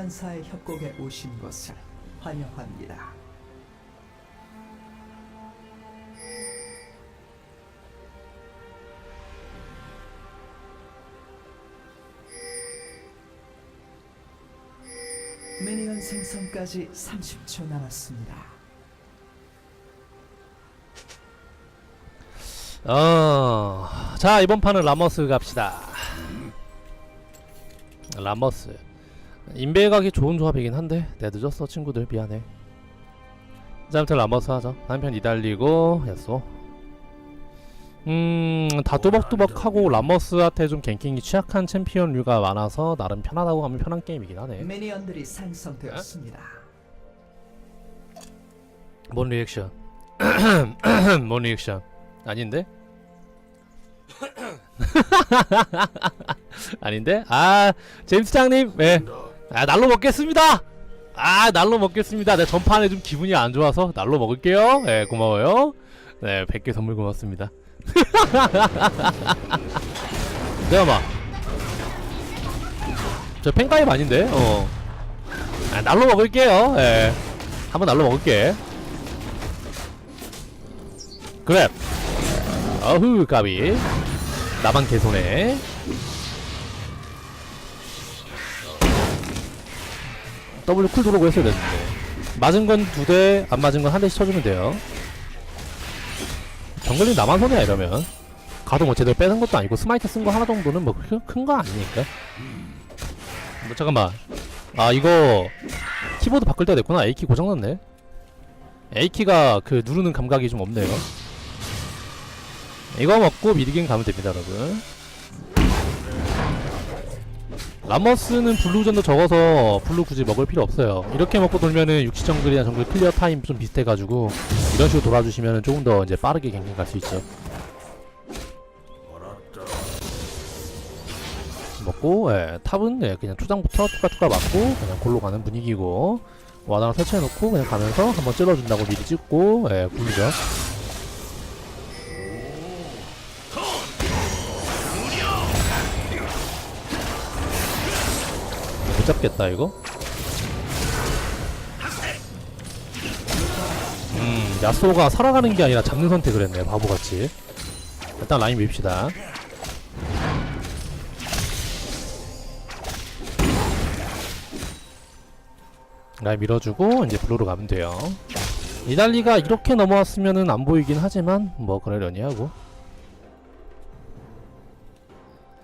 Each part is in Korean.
소환사의 협곡에 오신 것을 환영합니다. 미니언 생성까지 30초 남았습니다. 어, 자 이번 판은 라머스 갑시다. 라머스. 인베 가기 좋은 조합이긴 한데 내가 늦었어 친구들 미안해. 자 아무튼 라머스 하자. 한편 이달리고 야쏘. 음, 다 뚜벅뚜벅하고 라머스한테 좀 갱킹이 취약한 챔피언류가 많아서 나름 편하다고 하면 편한 게임이긴 하네. 미니언들이 생성되었습니다. 뭔 리액션? 뭔 리액션? 아닌데? 아닌데? 아 제임스 장님, 네, 아 날로 먹겠습니다. 아 날로 먹겠습니다. 내 전판에 좀 기분이 안 좋아서 날로 먹을게요. 네 고마워요. 네 100개 선물 고맙습니다. 잠깐만. 저 팬가입 아닌데? 어. 아, 날로 먹을게요. 예. 한번 날로 먹을게. 그래. 어후, 까비. 나만 개손해. W 쿨 들어오고 했어야 되는데. 맞은 건 두 대, 안 맞은 건 한 대씩 쳐주면 돼요. 정글님 나만 손해야, 이러면. 가도 뭐 제대로 빼는 것도 아니고, 스마이트 쓴 거 하나 정도는 뭐 큰 거 아니니까. 뭐, 잠깐만. 아, 이거, 키보드 바꿀 때가 됐구나. A키 고장났네. A키가 그 누르는 감각이 좀 없네요. 이거 먹고 미드갱 가면 됩니다, 여러분. 라머스는 블루전도 적어서 블루 굳이 먹을 필요 없어요. 이렇게 먹고 돌면은 육시 정글이나 정글 클리어 타임 좀 비슷해가지고 이런 식으로 돌아주시면 조금 더 이제 빠르게 갱갱 갈수 있죠. 먹고 예, 탑은 예, 그냥 초장부터 뚜까뚜까 맞고 그냥 골로 가는 분위기고 와다랑 설치해놓고 그냥 가면서 한번 찔러준다고 미리 찍고 예, 굴리죠. 잡겠다 이거. 음, 야소가 살아가는 게 아니라 잡는 선택을 했네 바보같이. 일단 라인 밉시다. 라인 밀어주고 이제 블루로 가면 돼요. 이달리가 이렇게 넘어왔으면은 안 보이긴 하지만 뭐 그러려니 하고.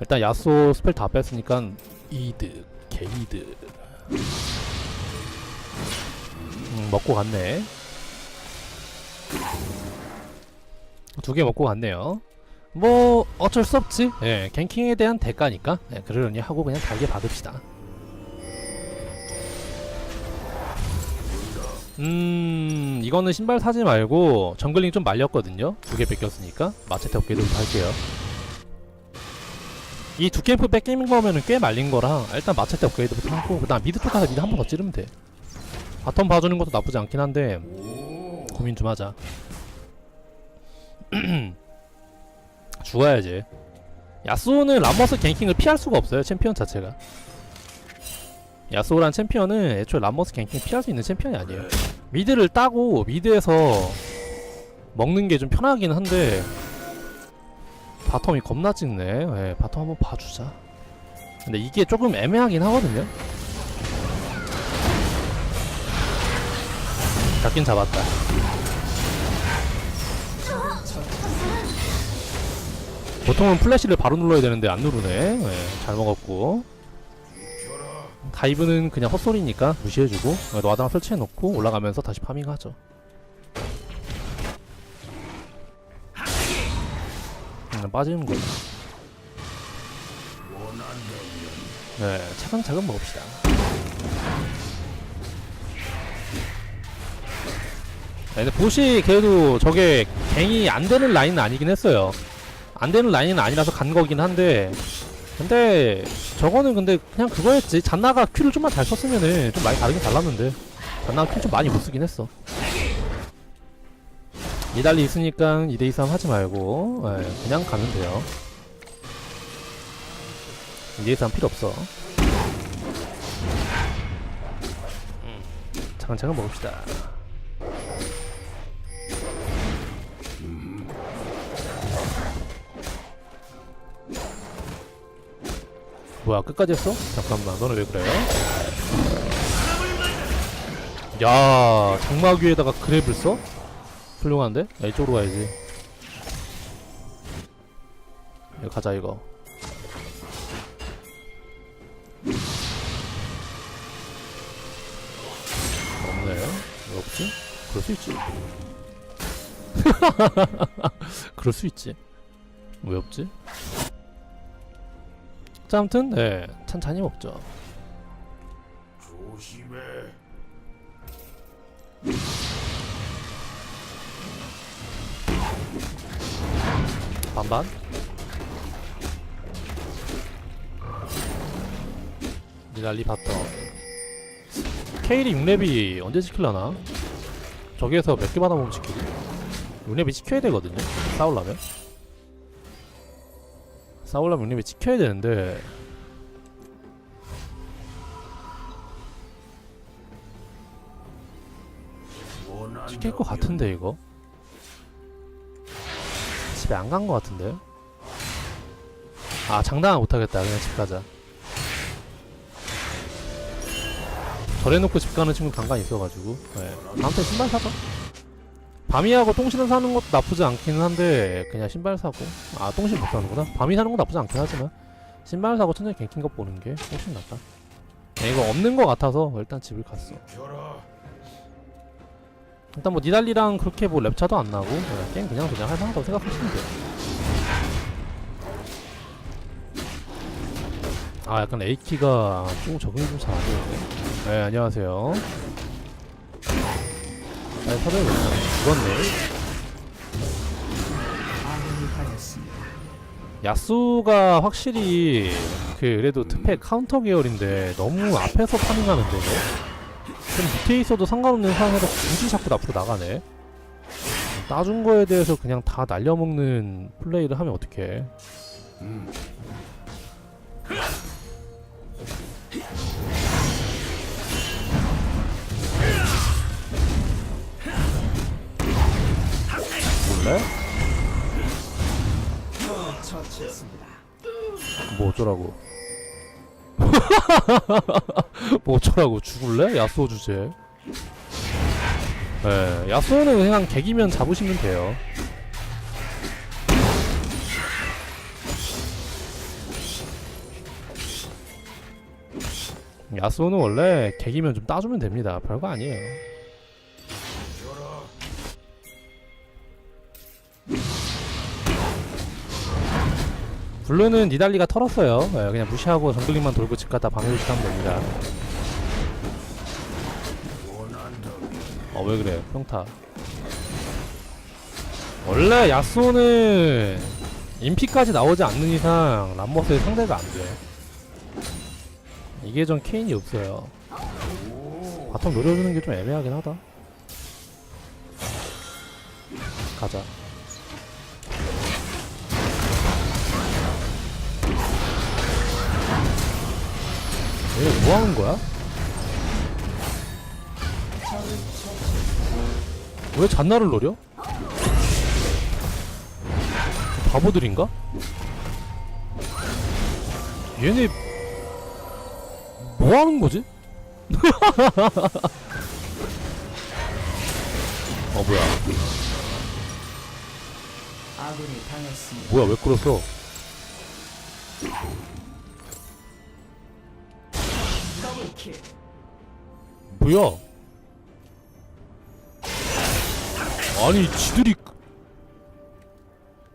일단 야소 스펠 다 뺐으니까 이득 개이득. 음, 먹고 갔네. 두 개 먹고 갔네요. 뭐 어쩔 수 없지. 예, 갱킹에 대한 대가니까. 예, 그러려니 하고 그냥 달게 받읍시다. 음 이거는 신발 사지 말고 정글링 좀 말렸거든요 두 개 뺏겼으니까 업그레이드 좀 할게요 이 두 캠프 뺏긴 거면은 꽤 말린 거라 일단 마체테 업그레이드부터 하고 그 다음 미드 쪽 가서 미드 한 번 더 찌르면 돼. 바텀 봐주는 것도 나쁘지 않긴 한데 고민 좀 하자. 죽어야지 야스오는 람머스 갱킹을 피할 수가 없어요 챔피언 자체가. 야스오란 챔피언은 애초에 람머스 갱킹 피할 수 있는 챔피언이 아니에요. 미드를 따고 미드에서 먹는 게 좀 편하긴 한데 바텀이 겁나 찍네. 예, 바텀 한번 봐주자. 근데 이게 조금 애매하긴 하거든요. 잡긴 잡았다. 보통은 플래시를 바로 눌러야 되는데 안 누르네. 예, 잘 먹었고. 다이브는 그냥 헛소리니까 무시해주고 노아당 설치해놓고 올라가면서 다시 파밍하죠 그냥 빠지는 거죠 네 차근차근 먹읍시다. 네, 근데 보시 그래도 저게 갱이 안 되는 라인은 아니긴 했어요. 안 되는 라인은 아니라서 간 거긴 한데 근데 저거는 근데 그냥 그거였지. 잔나가 큐를 좀만 잘 썼으면은 좀 많이 다르긴 달랐는데 잔나가 큐좀 많이 못 쓰긴 했어 이달리 있으니까 2대2 하지 말고 예, 그냥 가면 돼요 2대2 필요 없어 차근차근 먹읍시다. 뭐야 끝까지 했어? 잠깐만 너는 왜 그래? 야 장막 위에다가 그랩을 써? 훌륭한데? 야 이쪽으로 가야지 이거 가자 이거 없네 왜 없지? 그럴 수 있지 그럴 수 있지 왜 없지? 자 아무튼 네 찬찬히 먹죠 조심해. 반반? 니랄리 바텀 케일이 6렙이 언제 지킬라나? 저기에서 몇개 받아보면 지키지. 6렙이 지켜야 되거든요 싸우려면. 싸우려면 6렙이 지켜야 되는데. 지킬 것 같은데 이거 집에 안 간 것 같은데? 아 장난 못하겠다. 그냥 집 가자. 절해놓고 집 가는 친구 간간 있어가지고. 네. 다음부터 신발 사자. 밤이하고 똥신을 사는 것도 나쁘지 않기는 한데 그냥 신발 사고. 아 똥신 못 사는구나. 밤이 사는 거 나쁘지 않긴 하지만. 신발 사고 천천히 갱킹 것 보는 게 훨씬 낫다. 네, 이거 없는 것 같아서 일단 집을 갔어. 일단 뭐 니달리랑 그렇게 뭐 랩차도 안 나고 네, 게임 그냥 그냥 할만하다고 생각하시면 돼요. 아 약간 A키가 조금 적응이 좀 잘 안 되는데 네 안녕하세요. 아니 사장이 왜 죽었네. 야수가 확실히 그 그래도 특패 카운터 계열인데 너무 앞에서 파밍하는데 좀 밑에 있어도 상관없는 상황에서 굳이 자꾸 앞으로 나가네 따준 거에 대해서 그냥 다 날려먹는 플레이를 하면 어떡해 음. 몰래? 처치했습니다. 뭐 어쩌라고 뭐 어쩌라고 죽을래? 야수호 주제. 예, 야수호는 그냥 개기면 잡으시면 돼요. 야수호는 원래 개기면 좀 따주면 됩니다. 별거 아니에요 블루는 니달리가 털었어요. 예, 그냥 무시하고 정글링만 돌고 집 갔다 방해를 하면 됩니다. 원한다면 어왜 그래? 평타. 원래 야스오는 인피까지 나오지 않는 이상 람머스의 상대가 안돼. 이게 전 케인이 없어요. 바텀 노려주는 게 좀 애매하긴 하다. 가자 얘 뭐하는 거야? 왜 잔나를 노려? 바보들인가? 얘네 뭐 하는 거지? 어 뭐야 아군이 당했습니다. 뭐야 왜 끌었어? 뭐야? 아니 지들이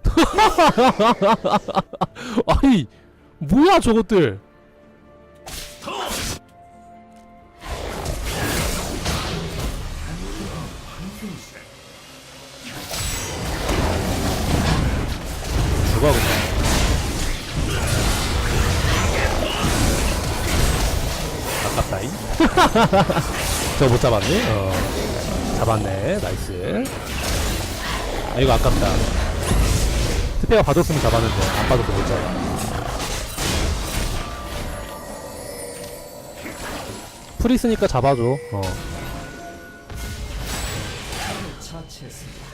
아니 뭐야 저것들 저못 잡았니? 어. 잡았네. 나이스. 아, 이거 아깝다. 스페어 받았으면 잡았는데, 안 봐줘서 못 잡아. 풀 있으니까 잡아줘. 어.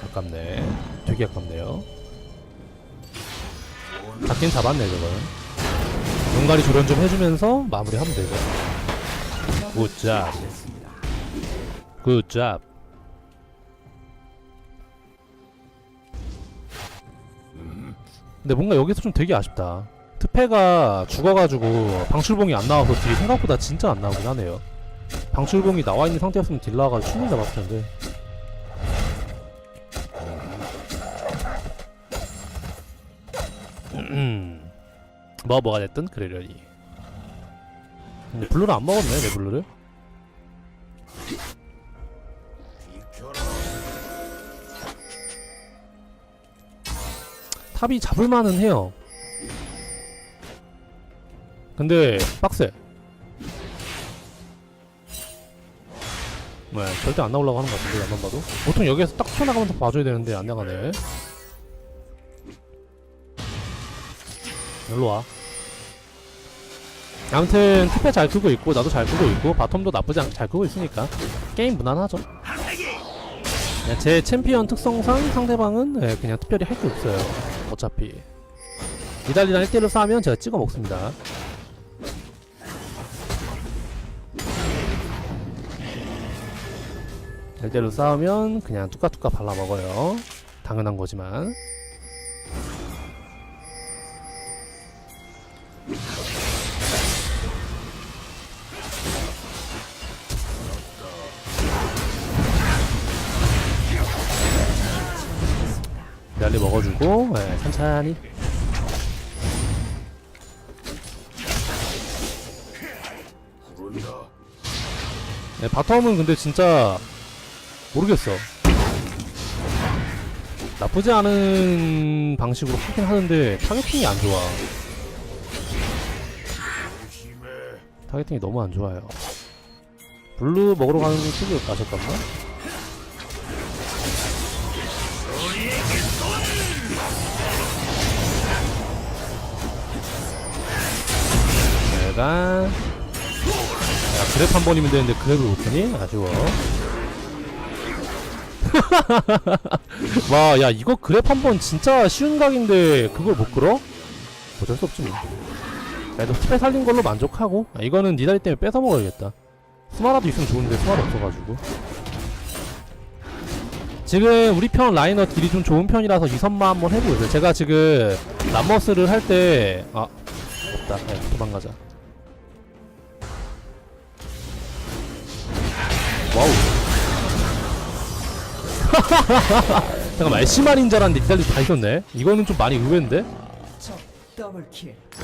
아깝네. 되게 아깝네요. 잡긴 잡았네, 저거는. 용가리 조련 좀 해주면서 마무리하면 되죠. 굿잡. 굿잡 근데 뭔가 여기서 좀 되게 아쉽다. 특패가 죽어가지고 방출봉이 안 나와서 딜이 생각보다 진짜 안 나오긴 하네요. 방출봉이 나와있는 상태였으면 딜 나와가지고 충분히 잡았을 텐데. 음. 뭐 뭐가 됐든 그러려니 근데 블루를 안 먹었네 내 블루를. 탑이 잡을만은 해요. 근데 빡세. 네, 절대 안 나오려고 하는 것 같은데 안만 봐도. 보통 여기에서 딱 튀어나가면서 봐줘야 되는데 안 나가네. 일로 와. 아무튼 투패 잘 크고 있고 나도 잘 크고 있고 바텀도 나쁘지 않게 잘 크고 있으니까 게임 무난하죠. 네, 제 챔피언 특성상 상대방은 네, 그냥 특별히 할 게 없어요. 어차피 니달리랑 1대1로 싸우면 제가 찍어 먹습니다. 일대로 싸우면 그냥 뚜까뚜까 발라 먹어요. 당연한 거지만. 주고 네, 천천히 부른다. 네, 바텀은 근데 진짜 모르겠어. 나쁘지 않은 방식으로 하긴 하는데 타겟팅이 안 좋아. 타겟팅이 너무 안 좋아요. 블루 먹으러 가는 쪽이 가셨 내가 야, 그랩 한 번이면 되는데 그랩을 못하니? 아쉬워. 와, 야, 이거 그랩 한 번 진짜 쉬운 각인데 그걸 못 끌어? 어쩔 수 없지 뭐. 그래도 스페 살린 걸로 만족하고 아, 이거는 니다리 때문에 뺏어 먹어야겠다. 스마라도 있으면 좋은데 스마라 없어가지고. 지금 우리 편 라이너 딜이 좀 좋은 편이라서 이 선마 한번 해보세요. 제가 지금 람머스를 할 때 아, 없다. 야, 도망가자. 와우. 잠깐만, 애쉬만인 줄 알았는데 니달리 다 있었네? 이거는 좀 많이 의외인데?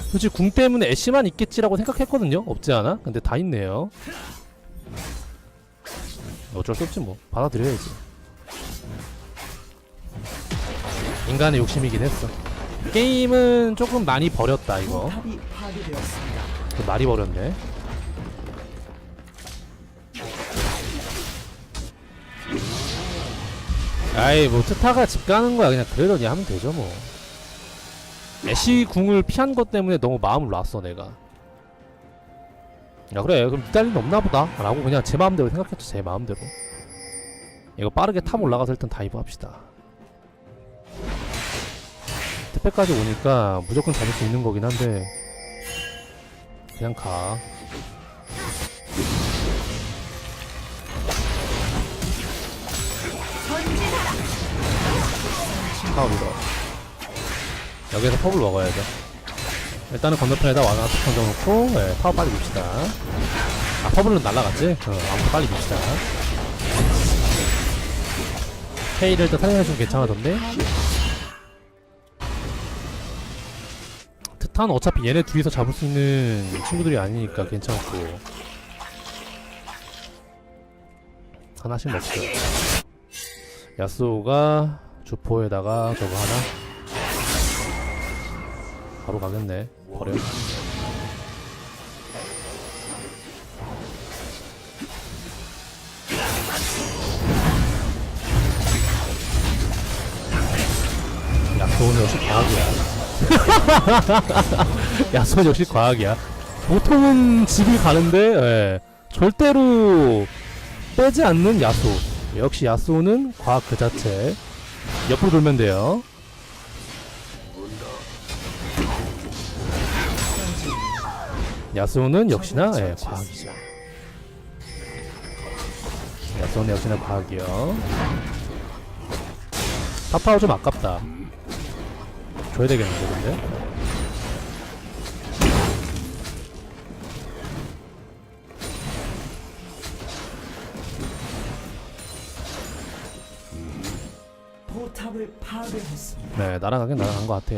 솔직히 궁 때문에 애쉬만 있겠지라고 생각했거든요? 없지 않아? 근데 다 있네요. 어쩔 수 없지 뭐. 받아들여야지. 인간의 욕심이긴 했어. 게임은 조금 많이 버렸다, 이거. 많이 버렸네. 아이 뭐 트타가 집 가는 거야. 그냥 그러려니 하면 되죠 뭐. 애쉬 궁을 피한 것 때문에 너무 마음을 놨어 내가. 야 그래. 그럼 이달리는 없나 보다. 라고 그냥 제 마음대로 생각했죠 제 마음대로. 이거 빠르게 탑 올라가서 일단 다이브 합시다. 특패까지 오니까 무조건 잡을 수 있는 거긴 한데 그냥 가. 파울이다. 여기서 펍을 먹어야죠. 일단은 건너편에다 와나 던져놓고 네, 파워 빨리 밉시다. 아 퍼블은 날라갔지? 어, 아무튼 빨리 밉시다. K를 일단 사용해주면 괜찮아졌네. 트탄 어차피 얘네 둘이서 잡을 수 있는 친구들이 아니니까 괜찮고 하나씩 먹죠 야스오가 주포에다가 저거 하나? 바로 가겠네. 버려. 야스오는 역시 과학이야. 야스오는 역시 과학이야. 보통은 집을 가는데 예, 절대로 빼지 않는 야수. 역시 야수는 과학 그 자체 옆으로 돌면 돼요. 야스오는 역시나 예, 과학이죠. 야스오는 역시나 과학이요. 파파워 좀 아깝다. 줘야 되겠는데 근데. 포탑을 파괴했습니다. 네, 날아가긴 날아간 것 같아.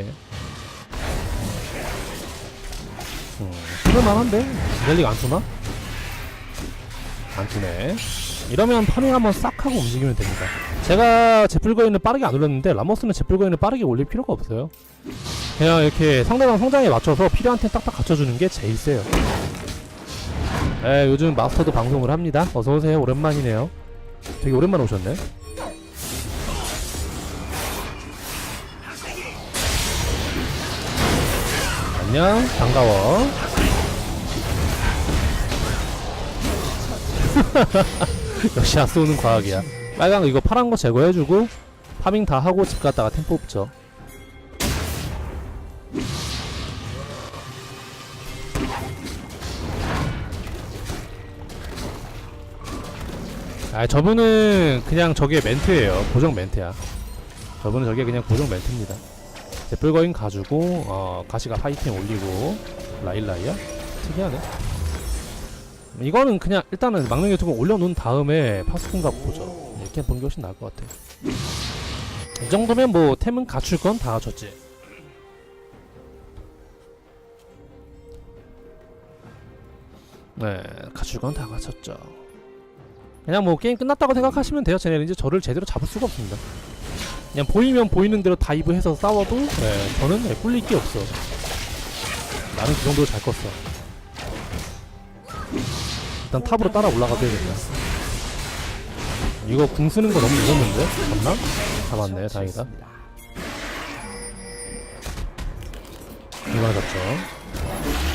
음, 쓸만한데? 랠리가 안 투나? 안 투네. 이러면 파밍 한번 싹 하고 움직이면 됩니다. 제가 제풀거인을 빠르게 안 올렸는데 라모스는 제풀거인을 빠르게 올릴 필요가 없어요. 그냥 이렇게 상대방 성장에 맞춰서 필요한 템 딱딱 갖춰주는 게 제일 세요. 네, 요즘 마스터도 방송을 합니다. 어서오세요. 오랜만이네요. 되게 오랜만에 오셨네. 안녕 반가워. 역시 아쏘는 과학이야. 거 이거 파란 거 제거해주고 파밍 다 하고 집 갔다가 템 뽑죠. 아 저분은 그냥 저게 멘트예요. 고정 멘트야. 저분은 저게 그냥 고정 멘트입니다 제뿔거인 가지고 어 가시가 파이팅 올리고 라일라이야? 특이하네. 이거는 그냥 일단은 막내 유튜브 올려놓은 다음에 파스콘가 보죠. 이렇게 보는 게 훨씬 나을 것 같아 이 정도면 뭐 템은 갖출 건 다 갖췄지. 네 갖출 건 다 갖췄죠. 그냥 뭐 게임 끝났다고 생각하시면 돼요. 쟤네는 이제 저를 제대로 잡을 수가 없습니다 그냥 보이면 보이는 대로 다이브해서 싸워도 네, 저는 네, 꿀릴 게 없어. 나는 그 정도로 잘 컸어. 일단 탑으로 따라 올라가야 되겠다 이거 궁 쓰는 거 너무 무섭는데? 잡나? 잡았네 다행이다. 이거 잡죠.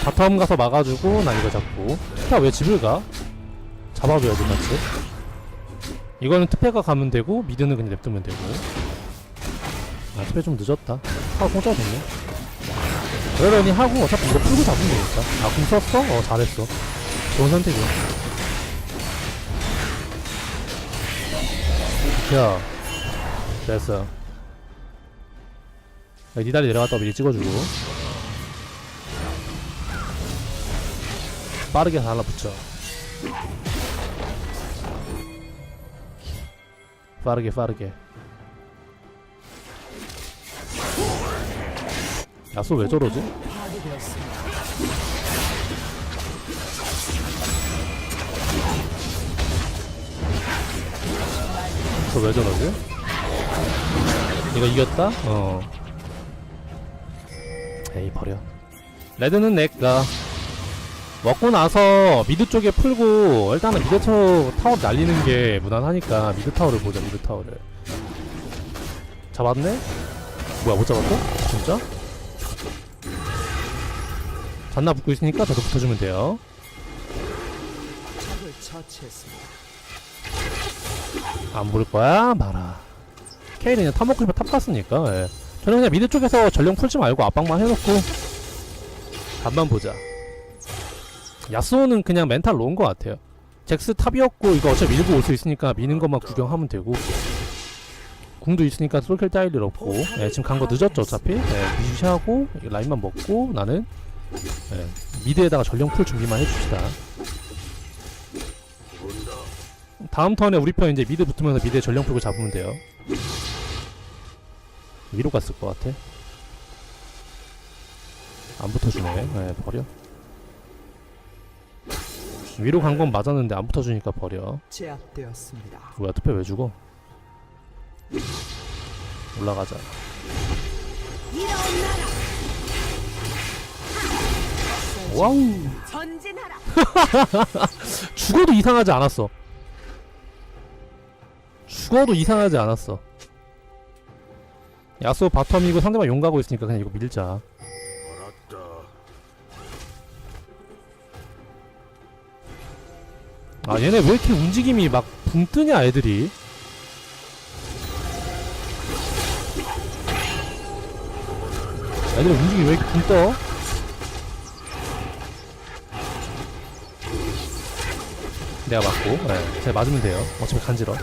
바텀 가서 막아주고 난 이거 잡고. 스타 왜 집을 가? 잡아줘야지 같이. 이거는 특패가 가면 되고 미드는 그냥 냅두면 되고 아 특패 좀 늦었다. 하고 공짜 됐네. 그러려니 하고 어차피 이거 풀고 잡으면 되니까. 아궁 썼어? 어 잘했어. 좋은 선택이야. 야 됐어. 야, 니다리 내려갔다 미리 찍어주고. 빠르게 달라붙여. 빠르게 빠르게 야쏘 왜 저러지? 저 왜 저러지? 이거 이겼다? 어 에이 버려 레드는 내가 먹고 나서 미드 쪽에 풀고 일단은 미드 터, 타워 날리는 게 무난하니까 미드 타워를 보자 미드 타워를 잡았네? 뭐야 못 잡았어? 진짜? 잔나 붙고 있으니까 저도 붙어주면 돼요. 안볼 거야? 마라. 케일은 그냥 탑 먹고 싶어 탑 갔으니까, 예. 저는 그냥 미드 쪽에서 전령 풀지 말고 압박만 해놓고, 답만 보자. 야스오는 그냥 멘탈 놓은 것 같아요. 잭스 탑이었고, 이거 어차피 밀고 올 수 있으니까 미는 것만 구경하면 되고, 궁도 있으니까 솔킬 따일 일 없고, 예, 지금 간 거 늦었죠, 어차피? 예, 무시하고, 이 라인만 먹고, 나는, 예, 미드에다가 전령 풀 준비만 해줍시다. 다음 턴에 우리 편 이제 미드 붙으면서 미드에 전령 풀고 잡으면 돼요. 위로 갔을 것 같아. 안 붙어주네. 네, 버려. 위로 간 건 맞았는데 안 붙어주니까 버려. 제압되었습니다. 뭐야, 투표 왜 죽어? 올라가자. 와우. 전진하라. 죽어도 이상하지 않았어. 죽어도 이상하지 않았어. 야소 바텀이고 상대방 용 가고 있으니까 그냥 이거 밀자. 아 얘네 왜 이렇게 움직임이 막 붕 뜨냐 애들이 애들 움직임이 왜 이렇게 붕 떠? 내가 맞고, 네, 제가 맞으면 돼요. 어차피 간지러.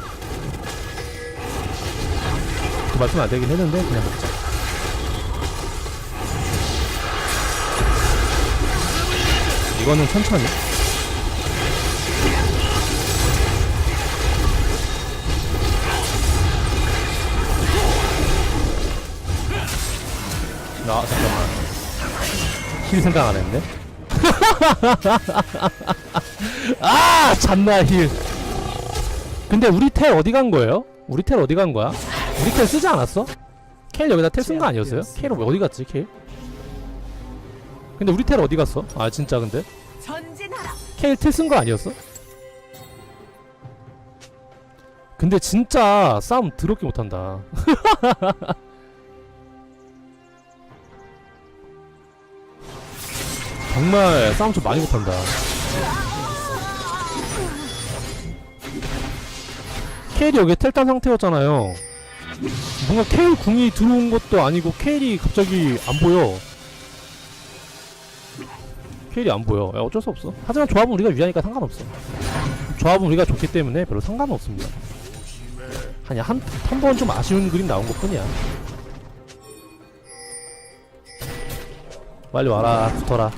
또 맞으면 안 되긴 했는데, 그냥 먹자. 이거는 천천히. 나, 잠깐만. 힐 생각 안 했네? 아! 잔나 힐. 근데 우리 텔 어디 간 거예요? 우리 텔 어디 간 거야? 우리 텔 쓰지 않았어? 켈 여기다 텔 쓴 거 아니었어요? 켈 어디 갔지, 켈? 근데 우리 텔 어디 갔어? 아, 진짜 근데? 켈 텔 쓴 거 아니었어? 근데 진짜 싸움 더럽게 못한다. 정말 싸움 좀 많이 못한다. 케일이 여기 텔탄 상태였잖아요. 뭔가 케일 궁이 들어온 것도 아니고 케일이 갑자기 안 보여. 케일이 안 보여. 야, 어쩔 수 없어. 하지만 조합은 우리가 유리하니까 상관없어. 조합은 우리가 좋기 때문에 별로 상관은 없습니다. 아니 한한 번 좀 아쉬운 그림 나온 것 뿐이야. 빨리 와라, 붙어라.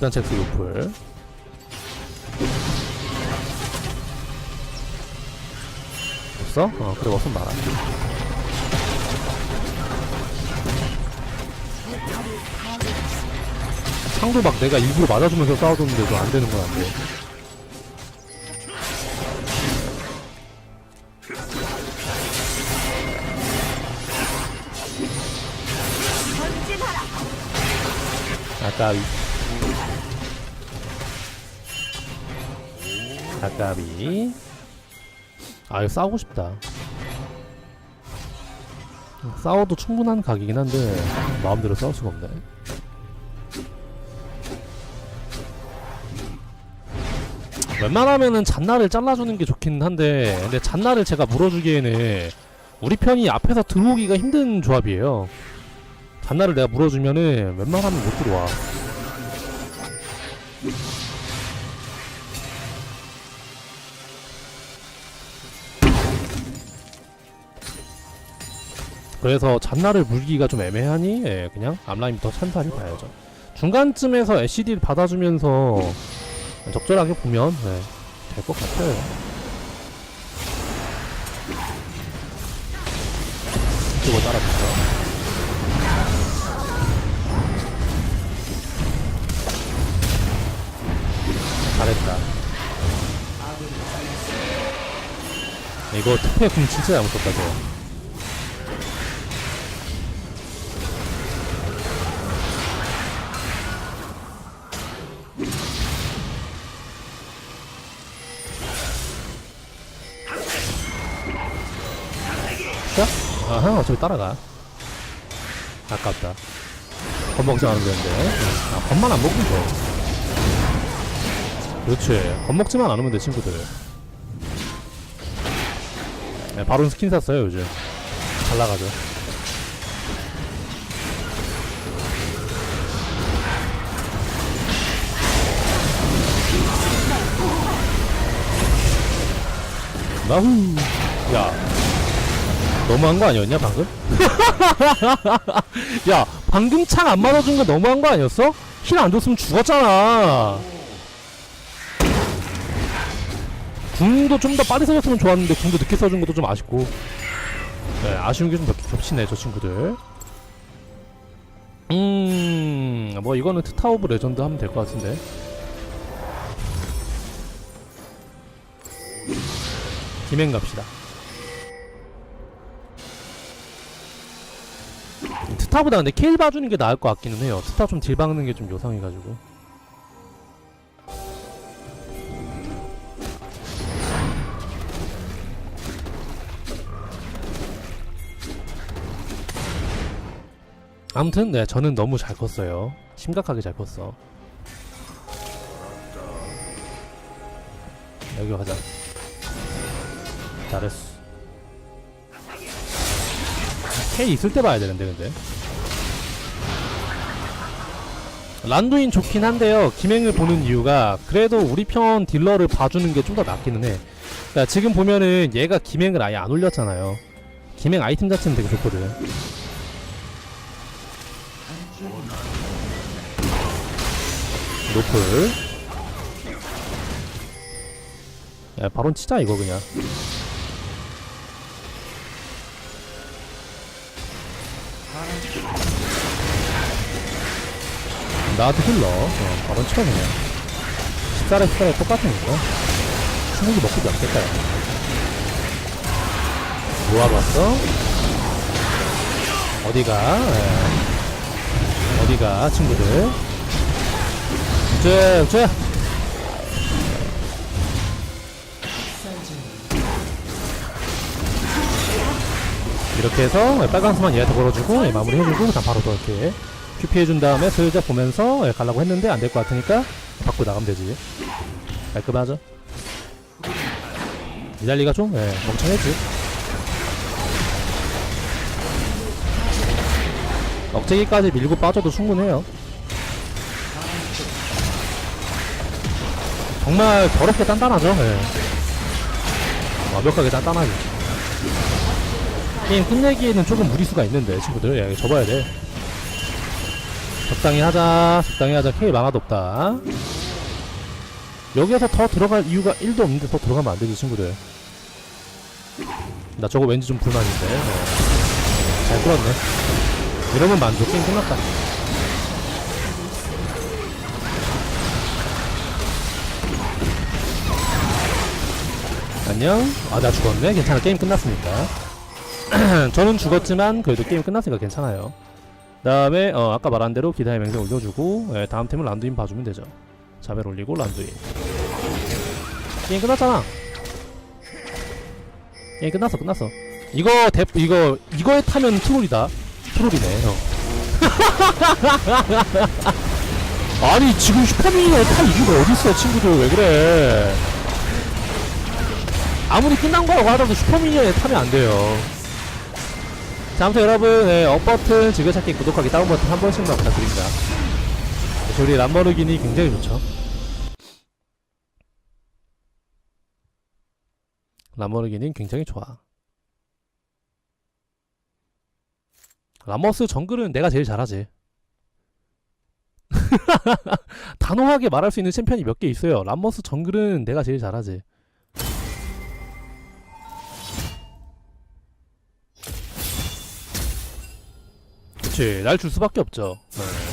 일단 잭스 루플. 없어? 어, 그래, 없으면 말아. 창도 막 내가 일부러 맞아주면서 싸워줬는데도 안 되는 건안 돼. 전진하라. 아까 아까비. 아, 이거 싸우고 싶다. 싸워도 충분한 각이긴 한데, 마음대로 싸울 수가 없네. 웬만하면은 잔나를 잘라주는 게 좋긴 한데, 근데 잔나를 제가 물어주기에는 우리 편이 앞에서 들어오기가 힘든 조합이에요. 잔나를 내가 물어주면은 웬만하면 못 들어와. 그래서 잔나를 물기가 좀 애매하니 예, 그냥 앞라인부터 천천히 봐야죠. 중간쯤에서 LCD를 받아주면서 적절하게 보면 네, 될것 같아요. 이쪽으로 따라붙어. 잘했다. 이거 특패 금 진짜 잘못 썼다, 저. 아하, 어차피 따라가. 아깝다. 겁 먹지 않으면 되는데. 아, 겁만 안 먹으면 돼. 그렇지. 겁 먹지만 않으면 돼, 친구들. 네, 바로 스킨 샀어요, 요즘. 잘 나가죠. 나후. 야. 너무한 거 아니었냐, 방금? 야, 방금 창 안 맞아준 거 너무한 거 아니었어? 힐 안 줬으면 죽었잖아. 궁도 좀 더 빨리 써줬으면 좋았는데 궁도 늦게 써준 것도 좀 아쉽고 네 아쉬운 게 좀 겹치네 저 친구들 음뭐 이거는 트타 오브 레전드 하면 될 것 같은데 김행 갑시다 트타보다 근데 킬 봐주는 게 나을 것 같기는 해요. 트타 좀 딜 박는 게 좀 요상해가지고. 아무튼 네 저는 너무 잘 컸어요. 심각하게 잘 컸어. 여기 가자. 잘했어 K 있을 때 봐야 되는데 근데. 란두인 좋긴 한데요. 김행을 보는 이유가 그래도 우리 편 딜러를 봐주는 게 좀 더 낫기는 해. 그러니까 지금 보면은 얘가 김행을 아예 안 올렸잖아요. 김행 아이템 자체는 되게 좋거든. 노플. 야 바론 치자 이거 그냥 나한테 힐러. 어, 바론 쳐 그냥. 14에 14에 똑같으니까. 충분히 먹고 잡겠다. 모아봤어? 어디가? 예. 어디가 친구들? 쟤, 쟤. 이렇게 해서 빨간 수만 얘한테 걸어주고 예, 마무리 해주고 그 다음 바로 또 이렇게 큐 피해준 다음에 슬쩍 보면서 예, 가려고 했는데 안 될 것 같으니까 받고 나가면 되지. 깔끔하죠? 니달리가 좀 예, 멍청했지. 억제기까지 밀고 빠져도 충분해요. 정말 더럽게 단단하죠? 예. 완벽하게 단단하지 게임 끝내기에는 조금 무리수가 있는데 친구들. 예, 접어야 돼 적당히 하자. 적당히 하자. K 망아도 없다. 여기에서 더 들어갈 이유가 1도 없는데 더 들어가면 안 되지 친구들. 나 저거 왠지 좀 불만인데. 예. 잘 끌었네. 이러면 만족 게임 끝났다. 안녕? 아 나 죽었네? 괜찮아. 게임 끝났으니까. 저는 죽었지만 그래도 게임 끝났으니까 괜찮아요 다음에 어, 아까 말한 대로 기다의 맹세 올려주고 예, 다음 템은 란두인 봐주면 되죠. 자벨 올리고 란두인. 게임 끝났잖아. 게임 끝났어 끝났어. 이거 대 이거 이거에 타면 트롤이다. 트롤이네 형. 아니 지금 슈퍼미니에 탈 이유가 어딨어 친구들. 왜 그래? 아무리 끝난 거라고 하더라도 슈퍼미니언에 타면 안 돼요. 자, 아무튼 여러분, 네, 업 버튼, 즐겨찾기, 구독하기, 다운 버튼 한 번씩만 부탁드립니다. 저희 람버르기니 굉장히 좋죠. 람버르기니 굉장히 좋아. 라머스 정글은 내가 제일 잘하지. 단호하게 말할 수 있는 챔피언이 몇 개 있어요. 람머스 정글은 내가 제일 잘하지. 그치 날줄 수밖에 없죠 네.